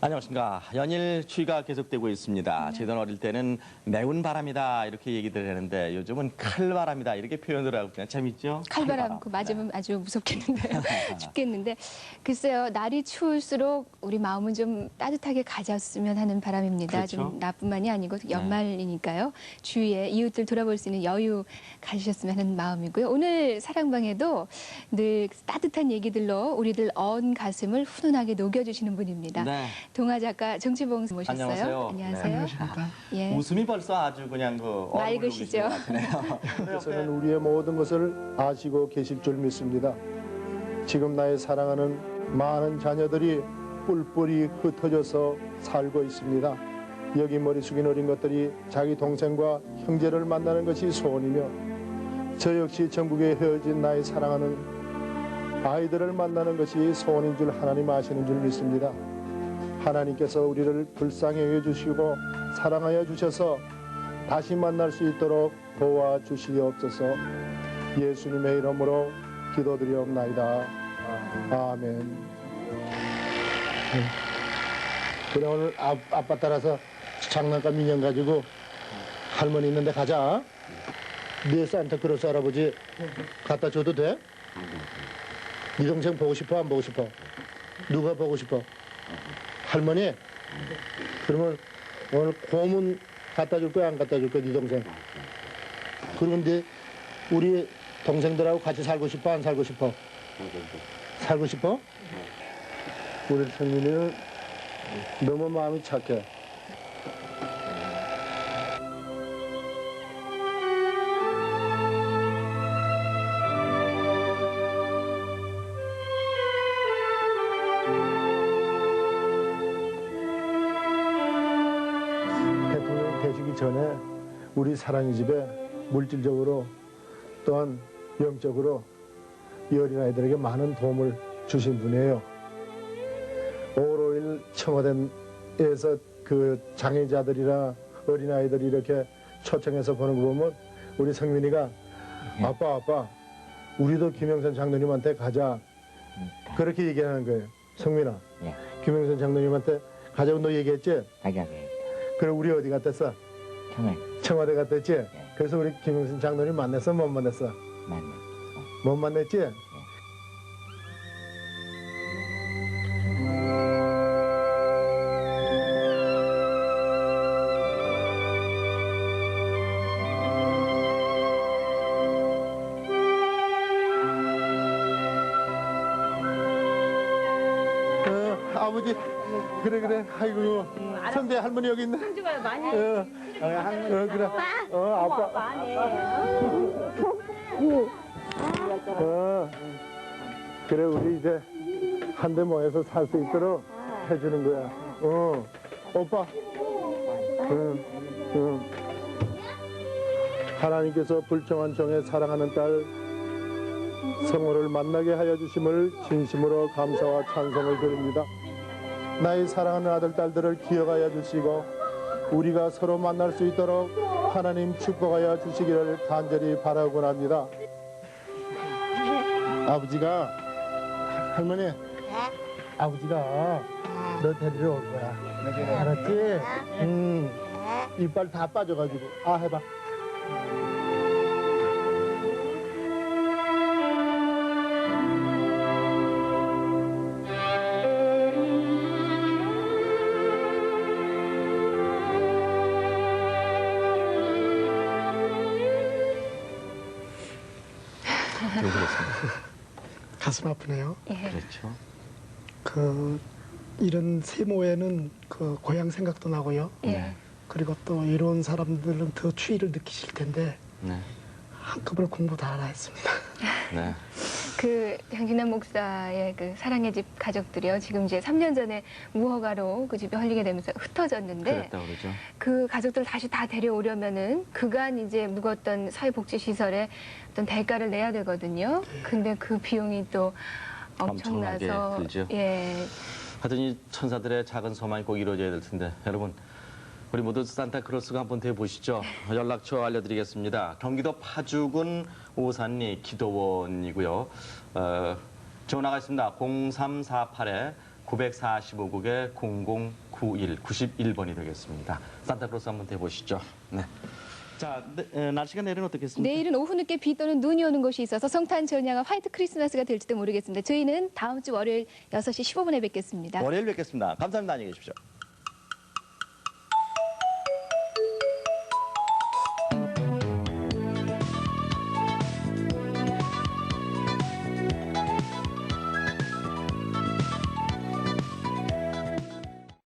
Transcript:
안녕하십니까. 연일 추위가 계속되고 있습니다. 저희들 어릴 때는 매운 바람이다 이렇게 얘기들 하는데 요즘은 칼바람이다 이렇게 표현을 하고 그냥 재밌죠? 칼바람 그 맞으면 아주 무섭겠는데요. 죽겠는데 글쎄요 날이 추울수록 우리 마음은 좀 따뜻하게 가졌으면 하는 바람입니다. 그렇죠. 좀 나뿐만이 아니고 연말이니까요. 주위에 이웃들 돌아볼 수 있는 여유 가지셨으면 하는 마음이고요. 오늘 사랑방에도 늘 따뜻한 얘기들로 우리들 언 가슴을 훈훈하게 녹여주시는 분입니다. 네. 동화 작가 정치봉 모셨어요. 안녕하세요. 안녕하세요. 네. 예. 웃음이 벌써 아주 그냥 그 맑으시죠? 하나님께서는 우리의 모든 것을 아시고 계실 줄 믿습니다. 지금 나의 사랑하는 많은 자녀들이 뿔뿔이 흩어져서 살고 있습니다. 여기 머리 숙인 어린 것들이 자기 동생과 형제를 만나는 것이 소원이며 저 역시 전국에 헤어진 나의 사랑하는 아이들을 만나는 것이 소원인 줄 하나님 아시는 줄 믿습니다. 하나님께서 우리를 불쌍히 여겨주시고 사랑하여 주셔서 다시 만날 수 있도록 도와주시옵소서 예수님의 이름으로 기도드리옵나이다. 아멘. 그래 오늘 아, 아빠 따라서 장난감 인형 가지고 할머니 있는데 가자. 네 산타크로스 할아버지 갖다 줘도 돼? 네 동생 보고 싶어 안 보고 싶어? 누가 보고 싶어? 할머니? 그러면 오늘 고문 갖다 줄 거야 안 갖다 줄 거야 네 동생? 그런데 우리 동생들하고 같이 살고 싶어 안 살고 싶어? 살고 싶어? 우리 성민이는 너무 마음이 착해. 우리 사랑의 집에 물질적으로 또한 영적으로 이 어린아이들에게 많은 도움을 주신 분이에요. 5월 5일 청와대에서 그 장애자들이나 어린아이들이 이렇게 초청해서 보는 거 보면 우리 성민이가 아빠 아빠 우리도 김영선 장로님한테 가자 그렇게 얘기하는 거예요. 성민아 예. 김영선 장로님한테 가자고 너 얘기했지? 가자게 그래 우리 어디 갔댔어? 처음에 청와대 갔댔지? 그래서 우리 김영선 장로님 만났어? 못 만났어? 만나 못 만났지? 어, 아버지 그래 그래. 아이고 선배 할머니 여기 있네. 손주가 많이 어, 어 그래. 어 아빠. 많이 어, 그래 우리 이제 한데 모여서 살 수 있도록 해주는 거야. 어, 오빠. 응, 응. 하나님께서 불청한 종의 사랑하는 딸 성호를 만나게 하여 주심을 진심으로 감사와 찬송을 드립니다. 나의 사랑하는 아들 딸들을 기억하여 주시고 우리가 서로 만날 수 있도록 하나님 축복하여 주시기를 간절히 바라곤 합니다. 아버지가 할머니 아버지가 너 데리러 올 거야 알았지? 응 이빨 다 빠져가지고 아 해봐 가슴 아프네요. 예. 그렇죠. 그 이런 세모에는 그 고향 생각도 나고요. 예. 그리고 또 이런 사람들은 더 추위를 느끼실 텐데 네. 한꺼번에 공부 다 하라 했습니다. 네. 그 장진남 목사의 그 사랑의 집 가족들이요. 지금 이제 3년 전에 무허가로 그 집이 헐리게 되면서 흩어졌는데 그랬다 그러죠. 그 가족들 다시 다 데려오려면은 그간 이제 묵었던 사회복지시설에 어떤 대가를 내야 되거든요. 근데 그 비용이 또 엄청나게 엄청나서 들죠. 예. 하여튼 이 천사들의 작은 소망이 꼭 이루어져야 될 텐데 여러분 우리 모두 산타크로스가 한번 돼 보시죠. 연락처 알려드리겠습니다. 경기도 파주군 오산리 기도원이고요. 어, 전화가 있습니다. 0348에 945국에 0091 91번이 되겠습니다. 산타크로스 한번 대보시죠. 네. 자, 네, 에, 날씨가 내일은 어떻겠습니까? 내일은 오후 늦게 비 또는 눈이 오는 곳이 있어서 성탄 전야가 화이트 크리스마스가 될지도 모르겠습니다. 저희는 다음 주 월요일 6시 15분에 뵙겠습니다. 월요일 뵙겠습니다. 감사합니다. 안녕히 계십시오.